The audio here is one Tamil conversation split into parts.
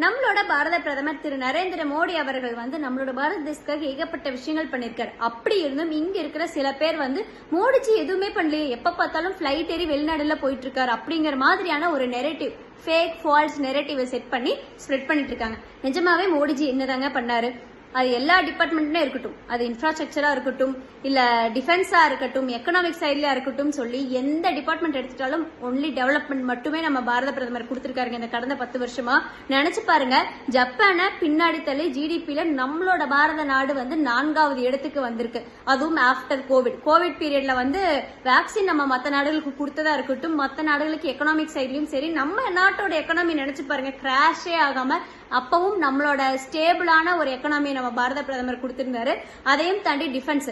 நம்மளோட பாரத பிரதமர் திரு நரேந்திர மோடி அவர்கள் வந்து நம்மளோட பாரத தேசத்துக்காக ஏகப்பட்ட விஷயங்கள் பண்ணிருக்காரு. அப்படி இருந்தும் இங்க இருக்கிற சில பேர் வந்து மோடிஜி எதுவுமே பண்ணலையே. எப்ப பார்த்தாலும் ஃபிளைட் ஏறி வெளிநாடுல போயிட்டு இருக்காரு அப்படிங்கிற மாதிரியான ஒரு நெரேட்டிவ் ஃபேக் ஃபால்ஸ் நெரேட்டிவை செட் பண்ணி ஸ்ப்ரெட் பண்ணிட்டு இருக்காங்க. நிஜமாவே மோடிஜி என்னதாங்க பண்ணாரு? அது எல்லா டிபார்ட்மெண்ட்டுமே இருக்கட்டும். அது இன்ஃப்ராஸ்ட்ரக்சரா இருக்கட்டும் இல்ல டிஃபென்ஸா இருக்கட்டும் எக்கனாமிக் சைட்லயா இருக்கட்டும் சொல்லி எந்த டிபார்ட்மெண்ட் எடுத்துட்டாலும் ஒன்லி டெவலப்மெண்ட் மட்டுமே நம்ம பாரத பிரதமர் கொடுத்திருக்காருங்க இந்த கடந்த பத்து வருஷமா. நினைச்சு பாருங்க ஜப்பானை பின்னாடி தள்ளி ஜிடிபியில நம்மளோட பாரத நாடு வந்து நான்காவது இடத்துக்கு வந்திருக்கு. அதுவும் ஆஃப்டர் கோவிட் கோவிட் பீரியட்ல வந்து வேக்சின் நம்ம மத்த நாடுகளுக்கு கொடுத்ததா இருக்கட்டும் மத்த நாடுகளுக்கு எக்கனாமிக் சைட்லயும் சரி நம்ம நாட்டோட எக்கனாமி நினைச்சு பாருங்க கிராஷே ஆகாம அப்பவும் நம்மளோட ஸ்டேபிளான ஒரு எக்கனாமியை நம்ம பாரத பிரதமர் கொடுத்திருந்தாரு. அதையும் தாண்டி டிஃபென்ஸ்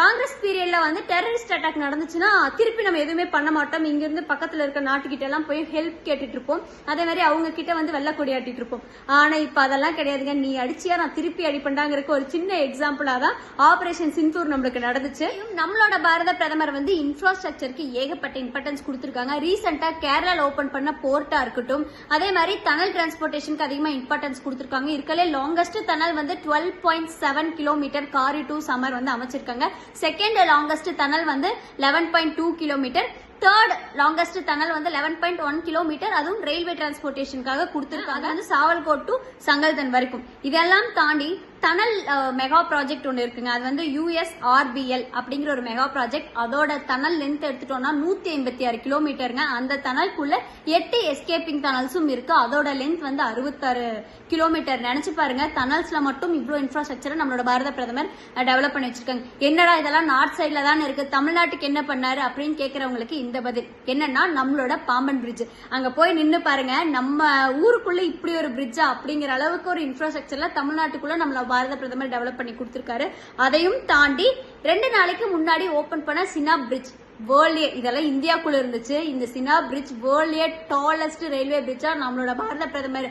காங்கிரஸ் பீரியட்ல வந்து டெரரிஸ்ட் அட்டாக் நடந்துச்சுன்னா திருப்பி நம்ம எதுவுமே பண்ண மாட்டோம். இங்கிருந்து பக்கத்துல இருக்க நாட்டுக்கிட்ட எல்லாம் போய் ஹெல்ப் கேட்டுட்டு இருப்போம். அதே மாதிரி அவங்க கிட்ட வந்து வெள்ள கொடி இருப்போம். ஆனா இப்ப அதெல்லாம் கிடையாதுங்க. நீ அடிச்சியா நான் திருப்பி அடிப்பண்டாங்கிறதுக்கு ஒரு சின்ன எக்ஸாம்பிளா தான் ஆபரேஷன் சிந்தூர் நம்மளுக்கு நடந்துச்சு. நம்மளோட பாரத பிரதமர் வந்து இன்ஃப்ராஸ்ட்ரக்சருக்கு ஏகப்பட்ட இம்பார்ட்டன்ஸ் கொடுத்துருக்காங்க. ரீசெண்டா கேரளால ஓபன் பண்ண போர்ட்டா இருக்கட்டும். அதே மாதிரி தனல் டிரான்ஸ்போர்ட்டேஷனுக்கு அதிகமா இம்பார்ட்டன்ஸ் கொடுத்துருக்காங்க. இருக்கலே லாங்கஸ்ட் தனல் வந்து twelve point seven kilometre Khari to Sumber வந்து அமைச்சிருக்காங்க. செகண்ட் லாங்கஸ்ட் தனல் வந்து eleven point two kilometre third longest tunnel வந்து லெவன் பாயிண்ட் ஒன் கிலோமீட்டர் அதுவும் ரயில்வே டிரான்ஸ்போர்ட்டேஷனுக்காக கொடுத்துருக்காங்க. வந்து சாவல்கோட் டு சங்கல்தன் வரைக்கும். இதெல்லாம் தாண்டி டனல் மெகா ப்ராஜெக்ட் ஒன்று இருக்குங்க. அது வந்து யூஎஸ்ஆர்பிஎல் அப்படிங்கிற ஒரு மெகா ப்ராஜெக்ட். அதோட டனல் லென்த் எடுத்துட்டோம்னா நூத்தி ஐம்பத்தி ஆறு கிலோமீட்டருங்க அந்த டனல்குள்ள எட்டு எஸ்கேப்பிங் டனல்ஸும் இருக்கு. அதோட லென்த் வந்து அறுபத்தாறு கிலோமீட்டர் நினைச்சு பாருங்க டனல்ஸ்ல மட்டும் இவ்வளோ இன்ஃப்ராஸ்ட்ரக்சரை நம்மளோட பாரத பிரதமர் டெவலப் பண்ணி வச்சிருக்காங்க. என்னடா இதெல்லாம் நார்த் சைட்ல தான் இருக்கு? தமிழ்நாட்டுக்கு என்ன பண்ணாரு அப்படின்னு கேட்கறவங்களுக்கு இந்த பதில். என்னன்னா நம்மளோட பாம்பன் பிரிட்ஜ் அங்க போய் நின்று பாருங்க நம்ம ஊருக்குள்ள இப்படி ஒரு பிரிட்ஜா அப்படிங்கிற அளவுக்கு ஒரு இன்ஃப்ராஸ்ட்ரக்சர்ல தமிழ்நாட்டுக்குள்ள நம்மள பாரத பிரதமர் டெவலப் பண்ணி கொடுத்திருக்காரு. அதையும் தாண்டி ரெண்டு நாளைக்கு முன்னாடி ஓபன் பண்ண சினா பிரிட்ஜ் வேர்ல்ட்லே இதெல்லாம் இந்தியாக்குள்ள இருந்துச்சு. இந்த சினா பிரிட்ஜ் வேர்ல்ட்லே டாலஸ்ட் ரயில்வே பிரிட்ஜா நம்மளோட பாரத பிரதமர்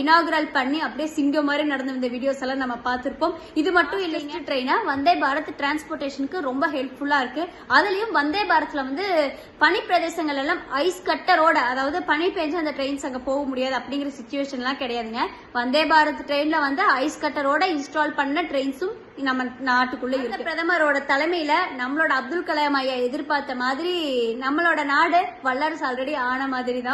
இனாகுரல் பண்ணி அப்படியே சிங்கம் மாதிரி நடந்த இந்த வீடியோஸ் எல்லாம் நம்ம பார்த்திருப்போம். இது மட்டும் இல்லைங்க ட்ரெயினா வந்தே பாரத் டிரான்ஸ்போர்ட்டேஷனுக்கு ரொம்ப ஹெல்ப்ஃபுல்லா இருக்கு. அதுலயும் வந்தே பாரத்ல வந்து பனி பிரதேசங்கள் எல்லாம் ஐஸ் கட்டரோட அதாவது பனி பெஞ்சு அந்த ட்ரெயின்ஸ் அங்க போக முடியாது அப்படிங்கிற சுச்சுவேஷன்லாம் கிடையாதுங்க. வந்தே பாரத் ட்ரெயின்ல வந்து ஐஸ் கட்டரோட இன்ஸ்டால் பண்ண ட்ரெயின்ஸும் நம்ம நாட்டுக்குள்ள இருக்கு. பிரதமரோட தலைமையில நம்மளோட அப்துல் கலாம் ஐயா எதிர்பார்த்த மாதிரி நம்மளோட நாடு வல்லரசு ஆல்ரெடி ஆன மாதிரி தான்